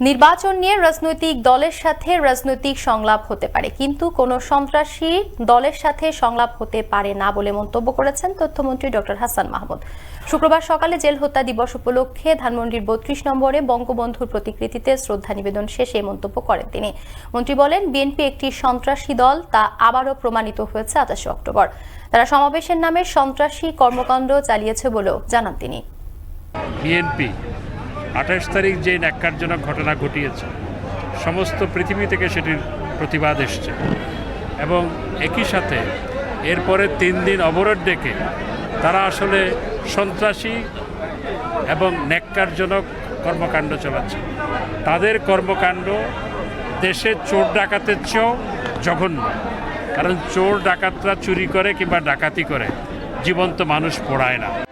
নির্বাচন নিয়ে রাজনৈতিক দলের সাথে রাজনৈতিক সংলাপ হতে পারে, কিন্তু কোনো সন্ত্রাসী দলের সাথে সংলাপ হতে পারে না বলে মন্তব্য করেছেন তথ্যমন্ত্রী ডক্টর হাসান মাহমুদ। শুক্রবার সকালে জেল হত্যা দিবস উপলক্ষে ধানমন্ডির বত্রিশ নম্বরে বঙ্গবন্ধুর প্রতিকৃতিতে শ্রদ্ধা নিবেদন শেষে মন্তব্য করেন তিনি। মন্ত্রী বলেন, বিএনপি একটি সন্ত্রাসী দল, তা আবারও প্রমাণিত হয়েছে আঠাশে অক্টোবর। তারা সমাবেশের নামে সন্ত্রাসী কর্মকাণ্ড চালিয়েছে বলেও জানান তিনি। বিএনপি আঠাশ তারিখ যে ন্যাক্কারজনক ঘটনা ঘটিয়েছে, সমস্ত পৃথিবী থেকে সেটির প্রতিবাদ এসছে। এবং একই সাথে এরপরে তিন দিন অবরোধ ডেকে তারা আসলে সন্ত্রাসী এবং ন্যাক্কারজনক কর্মকাণ্ড চালাচ্ছে। তাদের কর্মকাণ্ড দেশে চোর ডাকাতের চেয়েও জঘন্য। কারণ চোর ডাকাতরা চুরি করে কিংবা ডাকাতি করে, জীবন্ত মানুষ পোড়ায় না।